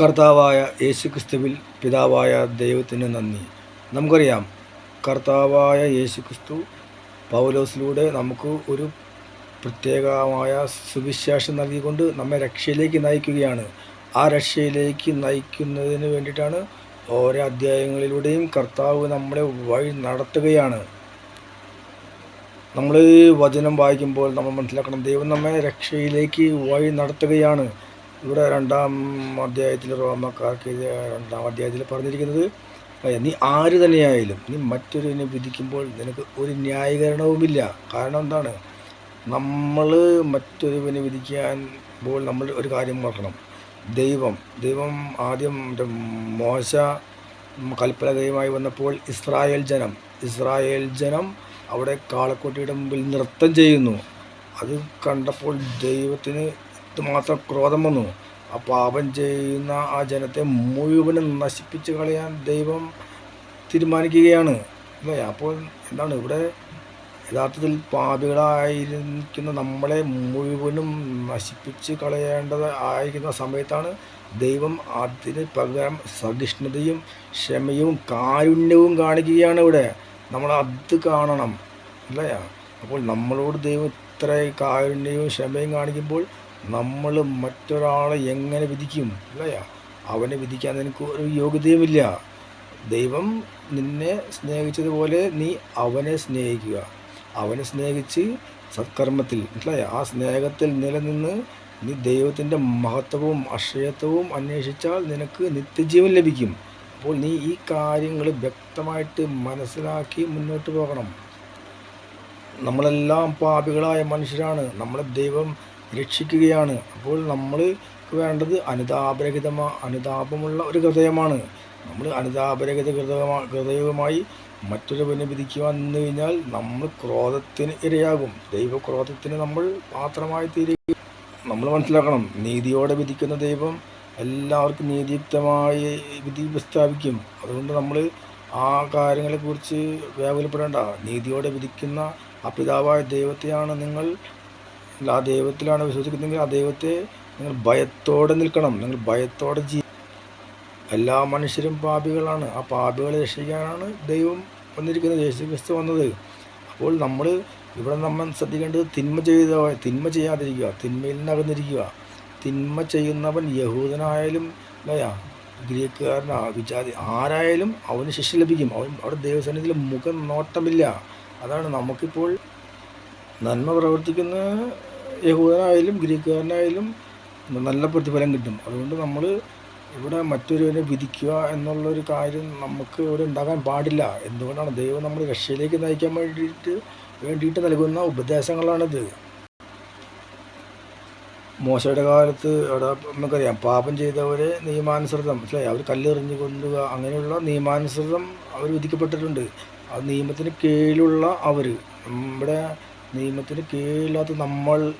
കർത്താവായ യേശുക്രിസ്തുവിൽ പിതാവായ ദൈവത്തിന് നന്ദി. നമുക്കറിയാം കർത്താവായ യേശുക്രിസ്തു പൗലോസിലൂടെ നമുക്ക് ഒരു പ്രത്യേകമായ സുവിശേഷം നൽകിക്കൊണ്ട് നമ്മെ രക്ഷയിലേക്ക് നയിക്കുകയാണ്. ആ രക്ഷയിലേക്ക് നയിക്കുന്നതിന് വേണ്ടിയിട്ടാണ് ഓരോ അധ്യായങ്ങളിലൂടെയും കർത്താവ് നമ്മളെ വഴി നടത്തുകയാണ്. നമ്മൾ വചനം വായിക്കുമ്പോൾ നമ്മൾ മനസ്സിലാക്കണം ദൈവം നമ്മെ രക്ഷയിലേക്ക് വഴി നടത്തുകയാണ്. ഇവിടെ രണ്ടാം അധ്യായത്തിൽ റോമക്കാർക്ക് രണ്ടാം അധ്യായത്തിൽ പറഞ്ഞിരിക്കുന്നത് നീ ആര് തന്നെയായാലും നീ മറ്റൊരുവിനെ വിധിക്കുമ്പോൾ നിനക്ക് ഒരു ന്യായീകരണവുമില്ല. കാരണം എന്താണ്? നമ്മൾ മറ്റൊരുവിനെ വിധിക്കുമ്പോൾ നമ്മൾ ഒരു കാര്യം ഓർക്കണം. ദൈവം ദൈവം ആദ്യം മോശ കൽപ്പന ദൈവമായി വന്നപ്പോൾ ഇസ്രായേൽ ജനം ഇസ്രായേൽ ജനം അവിടെ കാളക്കുട്ടിയുടെ മുമ്പിൽ നൃത്തം ചെയ്യുന്നു. അത് കണ്ടപ്പോൾ ദൈവത്തിന് ഇതുമാത്രം ക്രോധം വന്നു. ആ പാപം ചെയ്യുന്ന ആ ജനത്തെ മുഴുവനും നശിപ്പിച്ച് കളയാൻ ദൈവം തീരുമാനിക്കുകയാണ്. അല്ലേ? അപ്പോൾ എന്താണ് ഇവിടെ യഥാർത്ഥത്തിൽ പാപികളായിരിക്കുന്ന നമ്മളെ മുഴുവനും നശിപ്പിച്ച് കളയേണ്ടത് ആയിരിക്കുന്ന സമയത്താണ് ദൈവം അതിന് പകരം സഹിഷ്ണുതയും ക്ഷമയും കാരുണ്യവും കാണിക്കുകയാണ് ഇവിടെ. നമ്മൾ അത് കാണണം. അല്ലേ? അപ്പോൾ നമ്മളോട് ദൈവം ഇത്ര കാരുണ്യവും ക്ഷമയും കാണിക്കുമ്പോൾ നമ്മൾ മറ്റൊരാളെ എങ്ങനെ വിധിക്കും അല്ലേ? അവനെ വിധിക്കാൻ നിനക്ക് ഒരു യോഗ്യതയുമില്ല. ദൈവം നിന്നെ സ്നേഹിച്ചതുപോലെ നീ അവനെ സ്നേഹിക്കുക. അവനെ സ്നേഹിച്ച് സത്കർമ്മത്തിൽ മനസ്സിലായ ആ സ്നേഹത്തിൽ നിലനിന്ന് നീ ദൈവത്തിന്റെ മഹത്വവും അക്ഷയത്വവും അന്വേഷിച്ചാൽ നിനക്ക് നിത്യജീവൻ ലഭിക്കും. അപ്പോൾ നീ ഈ കാര്യങ്ങൾ വ്യക്തമായിട്ട് മനസ്സിലാക്കി മുന്നോട്ട് പോകണം. നമ്മളെല്ലാം പാപികളായ മനുഷ്യരാണ്. നമ്മളെ ദൈവം രക്ഷിക്കുകയാണ്. അപ്പോൾ നമ്മൾ വേണ്ടത് അനുതാപരഹിതമാ അനുതാപമുള്ള ഒരു ഹൃദയമാണ്. നമ്മൾ അനുതാപരഹിത ഹൃദയമാ ഹൃദയവുമായി മറ്റൊരുവനെ വിധിക്കുവാൻ നിന്ന് കഴിഞ്ഞാൽ നമ്മൾ ക്രോധത്തിന് ഇരയാകും. ദൈവക്രോധത്തിന് നമ്മൾ പാത്രമായി തീരുക നമ്മൾ മനസ്സിലാക്കണം നീതിയോടെ വിധിക്കുന്ന ദൈവം എല്ലാവർക്കും നീതിയുക്തമായി വിധി പ്രസ്താവിക്കും. അതുകൊണ്ട് നമ്മൾ ആ കാര്യങ്ങളെക്കുറിച്ച് വ്യാകുലപ്പെടേണ്ട നീതിയോടെ വിധിക്കുന്ന ആ പിതാവായ ദൈവത്തെയാണ് നിങ്ങൾ ആ ദൈവത്തിലാണ് വിശ്വസിക്കുന്നതെങ്കിൽ ആ ദൈവത്തെ നിങ്ങൾ ഭയത്തോടെ നിൽക്കണം. നിങ്ങൾ ഭയത്തോടെ ജീ എല്ലാ മനുഷ്യരും പാപികളാണ്. ആ പാപികളെ രക്ഷിക്കാനാണ് ദൈവം വന്നിരിക്കുന്നത്. യേശു ക്രിസ്തു വന്നത്. അപ്പോൾ നമ്മൾ ഇവിടെ നമ്മൾ ശ്രദ്ധിക്കേണ്ടത് തിന്മ ചെയ്ത തിന്മ ചെയ്യാതിരിക്കുക. തിന്മയിൽ നിന്നകന്നിരിക്കുക തിന്മ ചെയ്യുന്നവൻ യഹൂദനായാലും അല്ലയാ ഗ്രീക്കുകാരനാ വിചാരി ആരായാലും അവന് ശിക്ഷ ലഭിക്കും. അവൻ അവിടെ ദൈവസന്നിധിയിൽ മുഖം നോട്ടമില്ല. അതാണ് നമുക്കിപ്പോൾ നന്മ പ്രവർത്തിക്കുന്ന യഹൂദനായാലും ഗ്രീക്കുകാരനായാലും നല്ല പ്രതിഫലം കിട്ടും. അതുകൊണ്ട് നമ്മൾ ഇവിടെ മറ്റൊരുവനെ വിധിക്കുക എന്നുള്ളൊരു കാര്യം നമുക്ക് ഇവിടെ ഉണ്ടാകാൻ പാടില്ല. എന്തുകൊണ്ടാണ്? ദൈവം നമ്മൾ രക്ഷയിലേക്ക് നയിക്കാൻ വേണ്ടിയിട്ട് വേണ്ടിയിട്ട് നൽകുന്ന ഉപദേശങ്ങളാണിത്. മോശയുടെ കാലത്ത് അവിടെ നമുക്കറിയാം പാപം ചെയ്തവരെ നിയമാനുസൃതം മനസ്സിലായി? അവർ കല്ലെറിഞ്ഞ് കൊല്ലുക അങ്ങനെയുള്ള നിയമാനുസൃതം അവർ വിധിക്കപ്പെട്ടിട്ടുണ്ട്. ആ നിയമത്തിന് കീഴിലുള്ള അവർ നമ്മുടെ നിയമത്തിന് കീഴില്ലാത്ത നമ്മൾ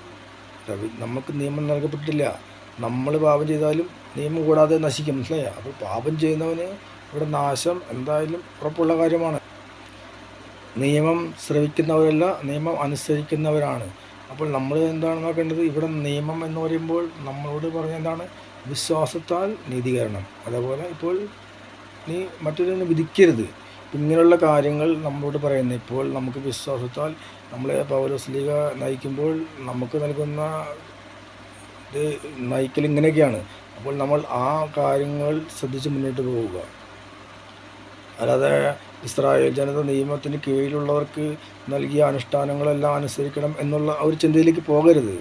നമുക്ക് നിയമം നൽകപ്പെട്ടില്ല നമ്മൾ പാപം ചെയ്താലും നിയമം കൂടാതെ നശിക്കും. മനസ്സിലായോ? അപ്പോൾ പാപം ചെയ്യുന്നവന് ഇവിടെ നാശം എന്തായാലും ഉറപ്പുള്ള കാര്യമാണ്. നിയമം ശ്രവിക്കുന്നവരല്ല നിയമം അനുസരിക്കുന്നവരാണ്. അപ്പോൾ നമ്മൾ എന്താണ് നോക്കേണ്ടത്? ഇവിടെ നിയമം എന്ന് പറയുമ്പോൾ നമ്മളോട് പറഞ്ഞ എന്താണ്? വിശ്വാസത്താൽ നീതീകരണം. അതേപോലെ ഇപ്പോൾ നീ മറ്റൊരു വിധിക്കരുത്. ഇങ്ങനെയുള്ള കാര്യങ്ങൾ നമ്മളോട് പറയുന്നത് ഇപ്പോൾ നമുക്ക് വിശ്വാസത്താൽ നമ്മളെ പൗരസ്ലിക നയിക്കുമ്പോൾ നമുക്ക് നൽകുന്ന ഇത് നയിക്കൽ ഇങ്ങനെയൊക്കെയാണ്. അപ്പോൾ നമ്മൾ ആ കാര്യങ്ങൾ ശ്രദ്ധിച്ച് മുന്നോട്ട് പോവുക. അല്ലാതെ ഇസ്രായേൽ ജനത നിയമത്തിന് കീഴിലുള്ളവർക്ക് നൽകിയ അനുഷ്ഠാനങ്ങളെല്ലാം അനുസരിക്കണം എന്നുള്ള ഒരു ചിന്തയിലേക്ക് പോകരുത്.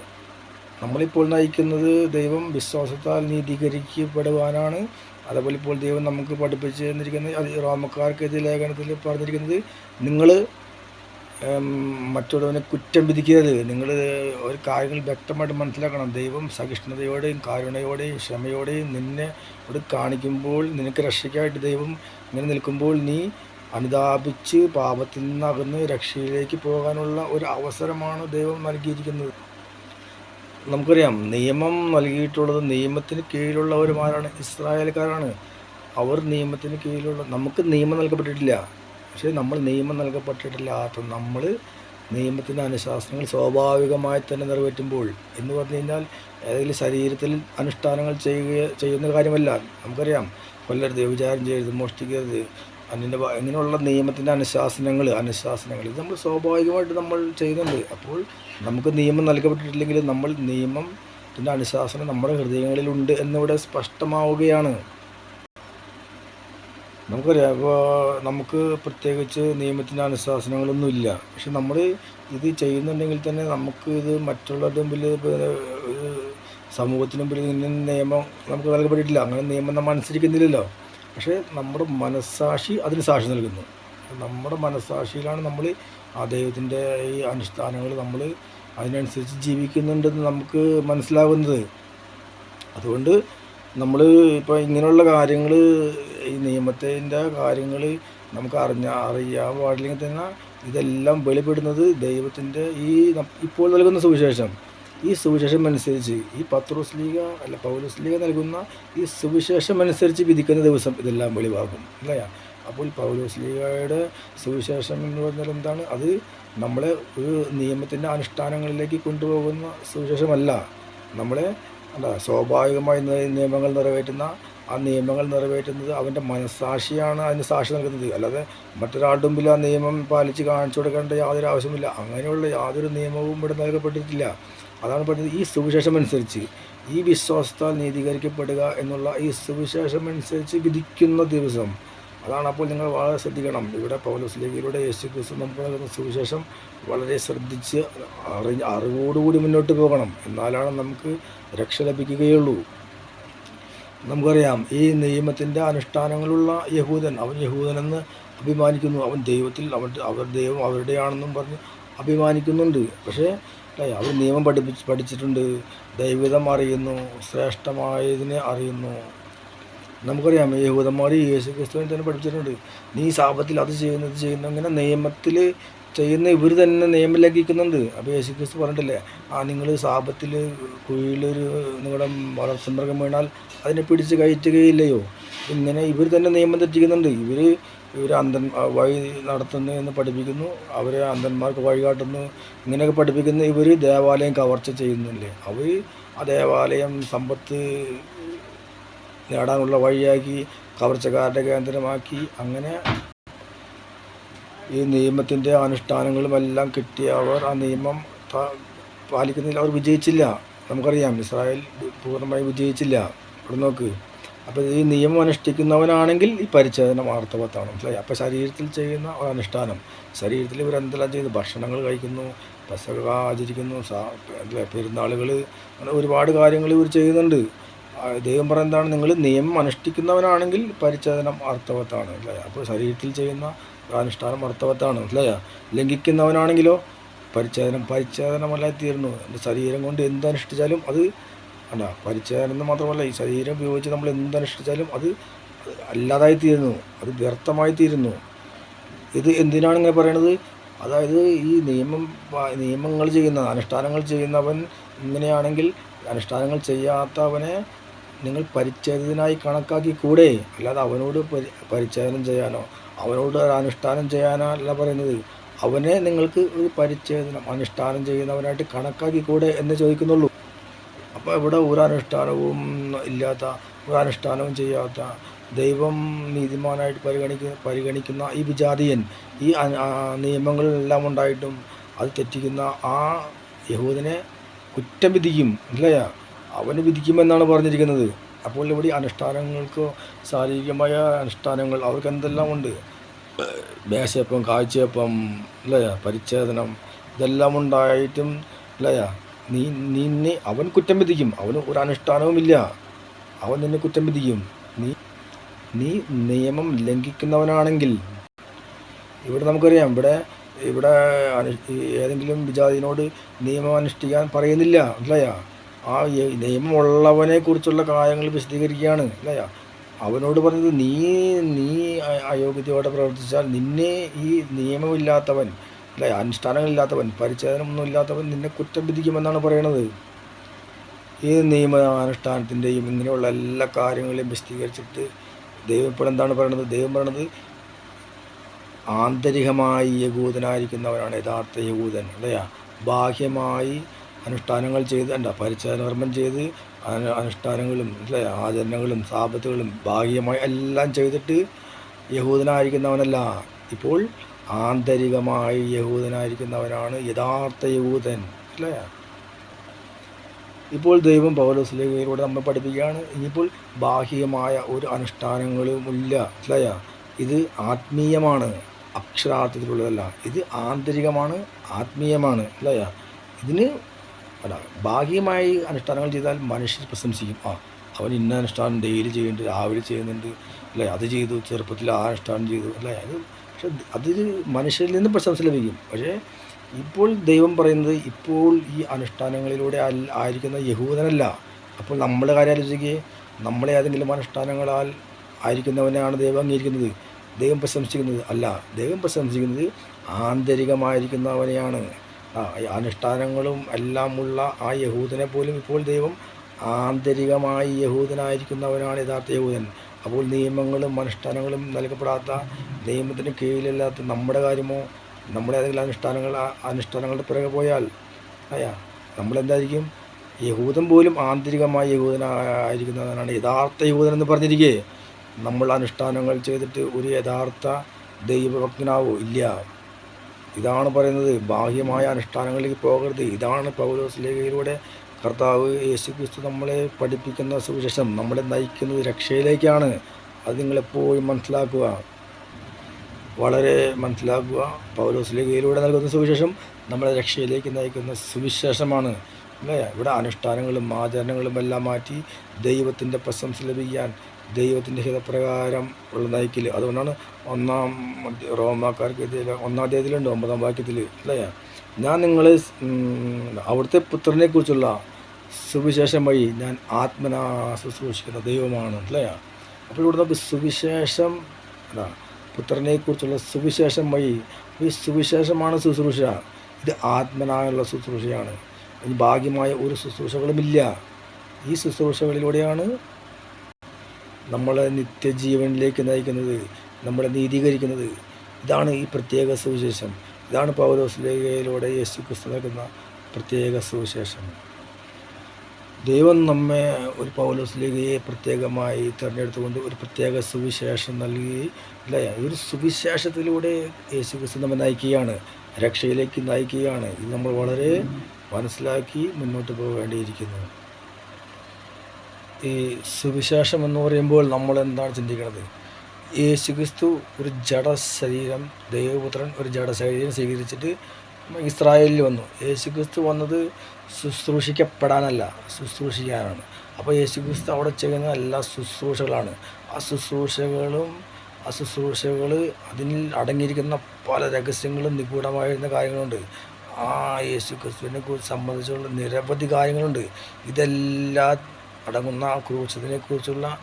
നമ്മളിപ്പോൾ നയിക്കുന്നത് ദൈവം വിശ്വാസത്താൽ നീതീകരിക്കപ്പെടുവാനാണ്. അതേപോലെ ഇപ്പോൾ ദൈവം നമുക്ക് പഠിപ്പിച്ച് തന്നിരിക്കുന്ന റോമക്കാർക്കെതിരെ ലേഖനത്തിൽ പറഞ്ഞിരിക്കുന്നത് നിങ്ങൾ മറ്റുള്ളവനെ കുറ്റം വിധിക്കരുത്. നിങ്ങൾ ഒരു കാര്യങ്ങൾ വ്യക്തമായിട്ട് മനസ്സിലാക്കണം. ദൈവം സഹിഷ്ണുതയോടെയും കാരുണയോടെയും ക്ഷമയോടെയും നിന്നെ ഇവിടെ കാണിക്കുമ്പോൾ നിനക്ക് രക്ഷയ്ക്കായിട്ട് ദൈവം ഇങ്ങനെ നിൽക്കുമ്പോൾ നീ അനുതാപിച്ച് പാപത്തിൽ നിന്നകന്ന് രക്ഷയിലേക്ക് പോകാനുള്ള ഒരു അവസരമാണ് ദൈവം നൽകിയിരിക്കുന്നത്. നമുക്കറിയാം നിയമം നൽകിയിട്ടുള്ളത് നിയമത്തിന് കീഴിലുള്ളവരുമാരാണ് ഇസ്രായേൽക്കാരാണ്. അവർ നിയമത്തിന് കീഴിലുള്ള നമുക്ക് നിയമം നൽകപ്പെട്ടിട്ടില്ല. പക്ഷേ നമ്മൾ നിയമം നൽകപ്പെട്ടിട്ടില്ലാത്ത നമ്മൾ നിയമത്തിന്റെ അനുശാസനങ്ങൾ സ്വാഭാവികമായി തന്നെ നിറവേറ്റുമ്പോൾ എന്ന് പറഞ്ഞു കഴിഞ്ഞാൽ ഏതെങ്കിലും ശരീരത്തിൽ അനുഷ്ഠാനങ്ങൾ ചെയ്യുക ചെയ്യുന്ന കാര്യമല്ല. നമുക്കറിയാം കൊല്ലരുത് വിചാരം ചെയ്യരുത് മോഷ്ടിക്കരുത്. അതിന്റെ ഇങ്ങനെയുള്ള നിയമത്തിന്റെ അനുശാസനങ്ങൾ അനുശാസനങ്ങൾ. ഇത് നമ്മൾ സ്വാഭാവികമായിട്ട് നമ്മൾ ചെയ്യുന്നുണ്ട്. അപ്പോൾ നമുക്ക് നിയമം നൽകപ്പെട്ടിട്ടില്ലെങ്കിൽ നമ്മൾ നിയമത്തിന്റെ അനുശാസനം നമ്മുടെ ഹൃദയങ്ങളിലുണ്ട് എന്നിവിടെ സ്പഷ്ടമാവുകയാണ്. നമുക്കറിയാം ഇപ്പോൾ നമുക്ക് പ്രത്യേകിച്ച് നിയമത്തിന്റെ അനുശാസനങ്ങളൊന്നുമില്ല പക്ഷെ നമ്മൾ ഇത് ചെയ്യുന്നുണ്ടെങ്കിൽ തന്നെ നമുക്ക് ഇത് മറ്റുള്ളവരുടെ മുമ്പിൽ സമൂഹത്തിന് മുമ്പിൽ ഇന്ന നിയമം നമുക്ക് നൽകപ്പെട്ടിട്ടില്ല. അങ്ങനെ നിയമം നമ്മൾ അനുസരിക്കുന്നില്ലല്ലോ. പക്ഷേ നമ്മുടെ മനസ്സാക്ഷി അതിന് സാക്ഷി നൽകുന്നു. നമ്മുടെ മനസ്സാക്ഷിയിലാണ് നമ്മൾ ആ ദൈവത്തിന്റെ ഈ അനുഷ്ഠാനങ്ങൾ നമ്മൾ അതിനനുസരിച്ച് ജീവിക്കുന്നുണ്ടെന്ന് നമുക്ക് മനസ്സിലാകുന്നത് അതുകൊണ്ട് നമ്മൾ ഇപ്പോൾ ഇങ്ങനെയുള്ള കാര്യങ്ങൾ ഈ നിയമത്തിന്റെ കാര്യങ്ങൾ നമുക്ക് അറിഞ്ഞ അറിയാൻ പാടില്ലെങ്കിൽ തന്നെ ഇതെല്ലാം വെളിപ്പെടുന്നത് ദൈവത്തിന്റെ ഈ ഇപ്പോൾ നൽകുന്ന സുവിശേഷം. ഈ സുവിശേഷം അനുസരിച്ച് ഈ പത്രോസ് ലീഗ അല്ല പൗലോസ് ലീഗ നൽകുന്ന ഈ സുവിശേഷം അനുസരിച്ച് വിധിക്കുന്ന ദിവസം ഇതെല്ലാം വെളിവാകും. അല്ലയാ അപ്പോൾ പൗലോസ് ലീഗയുടെ സുവിശേഷം എന്ന് പറഞ്ഞാൽ എന്താണ്? അത് നമ്മളെ ഒരു നിയമത്തിന്റെ അനുഷ്ഠാനങ്ങളിലേക്ക് കൊണ്ടുപോകുന്ന സുവിശേഷമല്ല. നമ്മളെ അല്ല സ്വാഭാവികമായി നിയമങ്ങൾ നിറവേറ്റുന്ന ആ നിയമങ്ങൾ നിറവേറ്റുന്നത് അവന്റെ മനസ്സാക്ഷിയാണ് അതിന് സാക്ഷി നൽകുന്നത്. അല്ലാതെ മറ്റൊരാളുടെ മുമ്പിൽ ആ നിയമം പാലിച്ച് കാണിച്ചു കൊടുക്കേണ്ട യാതൊരു ആവശ്യമില്ല അങ്ങനെയുള്ള യാതൊരു നിയമവും ഇവിടെ നൽകപ്പെട്ടിട്ടില്ല. അതാണ് പറഞ്ഞത് ഈ സുവിശേഷം അനുസരിച്ച് ഈ വിശ്വാസത്താൽ നീതീകരിക്കപ്പെടുക എന്നുള്ള ഈ സുവിശേഷം അനുസരിച്ച് വിധിക്കുന്ന ദിവസം. അതാണ് അപ്പോൾ നിങ്ങൾ വളരെ ശ്രദ്ധിക്കണം. ഇവിടെ പൗലസ്ലീഗിലൂടെ യേശു ക്രിസ്തു നമുക്ക് നൽകുന്ന സുവിശേഷം വളരെ ശ്രദ്ധിച്ച് അറി അറിവോടുകൂടി മുന്നോട്ട് പോകണം. എന്നാലാണ് നമുക്ക് രക്ഷ ലഭിക്കുകയുള്ളൂ. നമുക്കറിയാം ഈ നിയമത്തിന്റെ അനുഷ്ഠാനങ്ങളുള്ള യഹൂദൻ അവൻ യഹൂദനെന്ന് അഭിമാനിക്കുന്നു. അവൻ ദൈവത്തിൽ അവൻ അവർ ദൈവം അവരുടെയാണെന്നും പറഞ്ഞ് അഭിമാനിക്കുന്നുണ്ട്. പക്ഷേ അവർ നിയമം പഠിപ്പിച്ച് പഠിച്ചിട്ടുണ്ട്. ദൈവിതം അറിയുന്നു ശ്രേഷ്ഠമായതിനെ അറിയുന്നു. നമുക്കറിയാം യഹൂദന്മാർ യേശു ക്രിസ്തുവിനെ തന്നെ പഠിച്ചിട്ടുണ്ട് നീ സാപത്തിൽ അത് ചെയ്യുന്നു ഇത് ചെയ്യുന്നു അങ്ങനെ നിയമത്തിൽ ചെയ്യുന്ന ഇവർ തന്നെ നിയമം ലംഘിക്കുന്നുണ്ട്. അപ്പോൾ യേശു ക്രിസ്തു പറഞ്ഞിട്ടില്ലേ ആ നിങ്ങൾ സാപത്തിൽ കുഴിയിലൊരു നിങ്ങളുടെ വളർച്ചമൃഗം വീണാൽ അതിനെ പിടിച്ച് കയറ്റുകയില്ലയോ ഇങ്ങനെ ഇവർ തന്നെ നിയമം തെറ്റിക്കുന്നുണ്ട്. ഇവർ ഇവർ അന്ധൻ വഴി നടത്തുന്നു എന്ന് പഠിപ്പിക്കുന്നു. അവരെ അന്ധന്മാർക്ക് വഴികാട്ടുന്നു ഇങ്ങനെയൊക്കെ പഠിപ്പിക്കുന്ന ഇവർ ദേവാലയം കവർച്ച ചെയ്യുന്നില്ലേ? അവർ ആ ദേവാലയം സമ്പത്ത് നേടാനുള്ള വഴിയാക്കി കവർച്ചക്കാരുടെ കേന്ദ്രമാക്കി അങ്ങനെ ഈ നിയമത്തിന്റെ അനുഷ്ഠാനങ്ങളുമെല്ലാം കിട്ടിയ അവർ ആ നിയമം പാലിക്കുന്നതിൽ അവർ വിജയിച്ചില്ല. നമുക്കറിയാം ഇസ്രായേൽ പൂർണമായി വിജയിച്ചില്ല. ഇവിടെ നോക്ക്. അപ്പോൾ ഈ നിയമം അനുഷ്ഠിക്കുന്നവനാണെങ്കിൽ ഈ പരിച്ഛേദന ആർത്തവത്താണ് മനസ്സിലായി? അപ്പോൾ ശരീരത്തിൽ ചെയ്യുന്ന ഒരു അനുഷ്ഠാനം ശരീരത്തിൽ ഇവരെന്തെല്ലാം ചെയ്ത് ഭക്ഷണങ്ങൾ കഴിക്കുന്നു പെസക ആചരിക്കുന്നു അല്ലേ? പെരുന്നാളുകൾ അങ്ങനെ ഒരുപാട് കാര്യങ്ങൾ ഇവർ ചെയ്യുന്നുണ്ട്. ദൈവം പറയുന്നതാണ് നിങ്ങൾ നിയമം അനുഷ്ഠിക്കുന്നവനാണെങ്കിൽ പരിച്ഛേദനം അർത്ഥവത്താണ് അല്ലേ അപ്പോൾ ശരീരത്തിൽ ചെയ്യുന്ന അനുഷ്ഠാനം അർത്ഥവത്താണ് മനസ്സിലായോ? ലംഘിക്കുന്നവനാണെങ്കിലോ പരിച്ഛേദനം പരിച്ഛേദനമല്ലായി തീർന്നു. എന്റെ ശരീരം കൊണ്ട് എന്ത് അനുഷ്ഠിച്ചാലും അത് അല്ല പരിചയമെന്ന് മാത്രമല്ല ഈ ശരീരം ഉപയോഗിച്ച് നമ്മൾ എന്തനുഷ്ഠിച്ചാലും അത് അല്ലാതായി തീരുന്നു അത് വ്യർത്ഥമായി തീരുന്നു. ഇത് എന്തിനാണ് ഇങ്ങനെ പറയണത്? അതായത് ഈ നിയമം നിയമങ്ങൾ ചെയ്യുന്ന അനുഷ്ഠാനങ്ങൾ ചെയ്യുന്നവൻ ഇങ്ങനെയാണെങ്കിൽ അനുഷ്ഠാനങ്ങൾ ചെയ്യാത്തവനെ നിങ്ങൾ പരിച്ഛേദനായി കണക്കാക്കി കൂടെ അല്ലാതെ അവനോട് പരി പരിച്ഛേദനം ചെയ്യാനോ അവനോട് അനുഷ്ഠാനം ചെയ്യാനോ അല്ല പറയുന്നത്. അവനെ നിങ്ങൾക്ക് ഒരു പരിച്ഛേദനം അനുഷ്ഠാനം ചെയ്യുന്നവനായിട്ട് കണക്കാക്കി കൂടെ എന്ന് ചോദിക്കുന്നുള്ളൂ. ഇവിടെ ഒരു ഇല്ലാത്ത ഒരു ചെയ്യാത്ത ദൈവം നീതിമാനായിട്ട് പരിഗണിക്ക പരിഗണിക്കുന്ന ഈ വിജാതിയൻ ഈ നിയമങ്ങളിലെല്ലാം നിയമങ്ങളെല്ലാം ഉണ്ടായിട്ടും അത് തെറ്റിക്കുന്ന ആ യഹൂദനെ കുറ്റം വിധിക്കും അല്ലേ അവന് വിധിക്കുമെന്നാണ് പറഞ്ഞിരിക്കുന്നത്. അപ്പോൾ ഇവിടെ അനുഷ്ഠാനങ്ങൾക്കോ ശാരീരികമായ അനുഷ്ഠാനങ്ങൾ അവർക്ക് എന്തെല്ലാം ഉണ്ട്? മേശയപ്പം കാഴ്ചയപ്പം അല്ലേ പരിച്ഛേദനം ഇതെല്ലാം ഉണ്ടായിട്ടും അല്ലേ നീ നിന്നെ അവൻ കുറ്റം വിധിക്കും. അവന് ഒരു അനുഷ്ഠാനവുമില്ല അവൻ നിന്നെ കുറ്റം വിധിക്കും. നീ നീ നിയമം ലംഘിക്കുന്നവനാണെങ്കിൽ. ഇവിടെ നമുക്കറിയാം ഇവിടെ ഇവിടെ ഏതെങ്കിലും വിജാതിനോട് നിയമം അനുഷ്ഠിക്കാൻ പറയുന്നില്ല അല്ലയാ? ആ നിയമമുള്ളവനെ കുറിച്ചുള്ള കാര്യങ്ങൾ വിശദീകരിക്കുകയാണ് അല്ലയാ? അവനോട് പറഞ്ഞത് നീ നീ അയോഗ്യതയോടെ പ്രവർത്തിച്ചാൽ നിന്നെ ഈ നിയമമില്ലാത്തവൻ അല്ലെ അനുഷ്ഠാനങ്ങളില്ലാത്തവൻ പരിച്ഛേദനമൊന്നും ഇല്ലാത്തവൻ നിന്നെ കുറ്റം വിധിക്കുമെന്നാണ് പറയണത്. ഈ നിയമ അനുഷ്ഠാനത്തിന്റെയും ഇങ്ങനെയുള്ള എല്ലാ കാര്യങ്ങളെയും വിശദീകരിച്ചിട്ട് ദൈവം ഇപ്പോൾ എന്താണ് പറയണത്? ദൈവം പറയണത് ആന്തരികമായി യഹൂദനായിരിക്കുന്നവനാണ് യഥാർത്ഥ യഹൂദൻ അല്ലയാ ബാഹ്യമായി അനുഷ്ഠാനങ്ങൾ ചെയ്ത് അല്ല പരിചാരകർമ്മം ചെയ്ത് അനു- അനുഷ്ഠാനങ്ങളും അല്ലേ ആചരണങ്ങളും സാപത്തുകളും ബാഹ്യമായി എല്ലാം ചെയ്തിട്ട് യഹൂദനായിരിക്കുന്നവനല്ല. ഇപ്പോൾ ആന്തരികമായി യഹൂദനായിരിക്കുന്നവനാണ് യഥാർത്ഥ യഹൂദൻ. അല്ലേ? ഇപ്പോൾ ദൈവം പൗലോസ്ലേഖയിലൂടെ നമ്മൾ പഠിപ്പിക്കുകയാണ്. ഇനിയിപ്പോൾ ബാഹ്യമായ ഒരു അനുഷ്ഠാനങ്ങളും ഇല്ല. അല്ലേ? ഇത് ആത്മീയമാണ്. അക്ഷരാർത്ഥത്തിലുള്ളതല്ല. ഇത് ആന്തരികമാണ് ആത്മീയമാണ്. അല്ലയ ഇതിന് അല്ല ബാഹ്യമായി അനുഷ്ഠാനങ്ങൾ ചെയ്താൽ മനുഷ്യർ പ്രശംസിക്കും. ആ അവൻ ഇന്ന അനുഷ്ഠാനം ഡെയിലി ചെയ്യുന്നുണ്ട് രാവിലെ ചെയ്യുന്നുണ്ട്. അല്ലേ? അത് ചെയ്തു ചെറുപ്പത്തിൽ ആ അനുഷ്ഠാനം ചെയ്തു. അല്ലേ? അത് പക്ഷെ അതിൽ മനുഷ്യരിൽ നിന്ന് പ്രശംസ ലഭിക്കും. പക്ഷേ ഇപ്പോൾ ദൈവം പറയുന്നത് ഇപ്പോൾ ഈ അനുഷ്ഠാനങ്ങളിലൂടെ ആയിരിക്കുന്ന യഹൂദനല്ല. അപ്പോൾ നമ്മുടെ കാര്യം ആലോചിക്കുകയെ നമ്മളെ ഏതെങ്കിലും അനുഷ്ഠാനങ്ങളാൽ ആയിരിക്കുന്നവനാണ് ദൈവം അംഗീകരിക്കുന്നത്. ദൈവം പ്രശംസിക്കുന്നത് അല്ല. ദൈവം പ്രശംസിക്കുന്നത് ആന്തരികമായിരിക്കുന്നവനെയാണ്. ആ അനുഷ്ഠാനങ്ങളും എല്ലാം ഉള്ള ആ യഹൂദനെ പോലും ഇപ്പോൾ ദൈവം ആന്തരികമായി യഹൂദനായിരിക്കുന്നവനാണ് യഥാർത്ഥ യഹൂദൻ. അപ്പോൾ നിയമങ്ങളും അനുഷ്ഠാനങ്ങളും നൽകപ്പെടാത്ത നിയമത്തിന് കീഴിലല്ലാത്ത നമ്മുടെ കാര്യമോ നമ്മുടെ ഏതെങ്കിലും അനുഷ്ഠാനങ്ങൾ അനുഷ്ഠാനങ്ങളുടെ പിറകെ പോയാൽ അയ്യാ നമ്മളെന്തായിരിക്കും? യഹൂദൻ പോലും ആന്തരികമായി യഹൂദനായിരിക്കുന്നതാണ് യഥാർത്ഥ യഹൂദൻ എന്ന് പറഞ്ഞിരിക്കേ നമ്മൾ അനുഷ്ഠാനങ്ങൾ ചെയ്തിട്ട് ഒരു യഥാർത്ഥ ദൈവഭക്തനാവോ? ഇല്ല. ഇതാണ് പറയുന്നത് ബാഹ്യമായ അനുഷ്ഠാനങ്ങളിലേക്ക് പോകരുത്. ഇതാണ് പൗലോസ് ലേഖയിലൂടെ കർത്താവ് യേശു ക്രിസ്തു നമ്മളെ പഠിപ്പിക്കുന്ന സുവിശേഷം നമ്മളെ നയിക്കുന്നത് രക്ഷയിലേക്കാണ്. അത് നിങ്ങളെപ്പോഴും മനസ്സിലാക്കുക. വളരെ മനസ്സിലാക്കുക. പൗലോസ് ലേഖയിലൂടെ നൽകുന്ന സുവിശേഷം നമ്മളെ രക്ഷയിലേക്ക് നയിക്കുന്ന സുവിശേഷമാണ്. അല്ലേ? ഇവിടെ അനുഷ്ഠാനങ്ങളും ആചരണങ്ങളും എല്ലാം മാറ്റി ദൈവത്തിന്റെ പ്രശംസ ലഭിക്കാൻ ദൈവത്തിന്റെ ഹിതപ്രകാരം ഉള്ള നയിക്കൽ അതുകൊണ്ടാണ് ഒന്നാം റോമാക്കാർക്ക് ഒന്നാം തീയതിയിലുണ്ട് ഒമ്പതാം വാക്യത്തിൽ അല്ലേ? ഞാൻ നിങ്ങളെ അവിടുത്തെ പുത്രനെ കുറിച്ചുള്ള സുവിശേഷം വഴി ഞാൻ ആത്മനാ ശുശ്രൂഷിക്കുന്ന ദൈവമാണ് അല്ലേ? അപ്പോൾ ഇവിടെ നമുക്ക് സുവിശേഷം അതാ പുത്രനെക്കുറിച്ചുള്ള സുവിശേഷം വഴി ഈ സുവിശേഷമാണ് ശുശ്രൂഷ. ഇത് ആത്മനായുള്ള ശുശ്രൂഷയാണ്. ഇനി ഭാഗ്യമായ ഒരു ശുശ്രൂഷകളുമില്ല. ഈ ശുശ്രൂഷകളിലൂടെയാണ് നമ്മളെ നിത്യജീവനിലേക്ക് നയിക്കുന്നത് നമ്മളെ നീതീകരിക്കുന്നത്. ഇതാണ് ഈ പ്രത്യേക സുവിശേഷം. ഇതാണ് പൗലോസ് ലേഖയിലൂടെ യേശു ക്രിസ്തു നൽകുന്ന പ്രത്യേക സുവിശേഷം. ദൈവം നമ്മെ ഒരു പൗലോസ് ലേഖയെ പ്രത്യേകമായി തിരഞ്ഞെടുത്തുകൊണ്ട് ഒരു പ്രത്യേക സുവിശേഷം നൽകി അല്ലേ? ഒരു സുവിശേഷത്തിലൂടെ യേശു ക്രിസ്തു നമ്മെ നയിക്കുകയാണ് രക്ഷയിലേക്ക് നയിക്കുകയാണ്. ഇത് നമ്മൾ വളരെ മനസ്സിലാക്കി മുന്നോട്ട് പോകേണ്ടിയിരിക്കുന്നു. ഈ സുവിശേഷം എന്ന് പറയുമ്പോൾ നമ്മൾ എന്താണ് ചിന്തിക്കുന്നത്? യേശുക്രിസ്തു ഒരു ജഡ ശരീരം ദൈവപുത്രൻ ഒരു ജഡ ശരീരം സ്വീകരിച്ചിട്ട് ഇസ്രായേലിൽ വന്നു. യേശുക്രിസ്തു വന്നത് ശുശ്രൂഷിക്കപ്പെടാനല്ല ശുശ്രൂഷിക്കാനാണ്. അപ്പോൾ യേശുക്രിസ്തു അവിടെ ചെയ്യുന്ന എല്ലാ ശുശ്രൂഷകളാണ്. ആ ശുശ്രൂഷകളും ആ ശുശ്രൂഷകൾ അതിൽ അടങ്ങിയിരിക്കുന്ന പല രഹസ്യങ്ങളും നിഗൂഢമായിരുന്ന കാര്യങ്ങളുണ്ട്. ആ യേശു ക്രിസ്തുവിനെ കുറിച്ച് സംബന്ധിച്ചുള്ള നിരവധി കാര്യങ്ങളുണ്ട്. ഇതെല്ലാം അടങ്ങുന്ന ആ ക്രൂശത്തിനെ കുറിച്ചുള്ള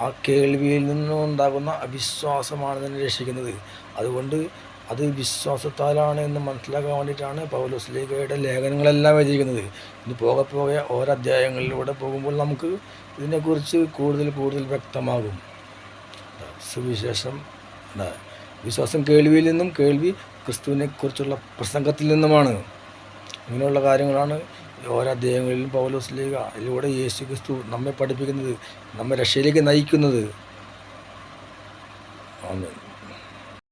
ആ കേൾവിയിൽ നിന്നും ഉണ്ടാകുന്ന അവിശ്വാസമാണ് തന്നെ രക്ഷിക്കുന്നത്. അതുകൊണ്ട് അത് വിശ്വാസത്താലാണ് എന്ന് മനസ്സിലാക്കാൻ വേണ്ടിയിട്ടാണ് പൗലോസ്ലീഗയുടെ ലേഖനങ്ങളെല്ലാം എഴുതിയിരിക്കുന്നത്. ഇത് പോകെ പോകെ ഓരോ അധ്യായങ്ങളിലൂടെ പോകുമ്പോൾ നമുക്ക് ഇതിനെക്കുറിച്ച് കൂടുതൽ കൂടുതൽ വ്യക്തമാകും. സുവിശേഷം. വിശ്വാസം കേൾവിയിൽ നിന്നും കേൾവി ക്രിസ്തുവിനെക്കുറിച്ചുള്ള പ്രസംഗത്തിൽ നിന്നുമാണ്. ഇങ്ങനെയുള്ള കാര്യങ്ങളാണ് ഓരോ അധ്യായങ്ങളിലും പൗലോസ് ലീഗ ഇതിലൂടെ യേശു ക്രിസ്തു നമ്മെ പഠിപ്പിക്കുന്നത് നമ്മെ രക്ഷയിലേക്ക് നയിക്കുന്നത്. ആമേൻ.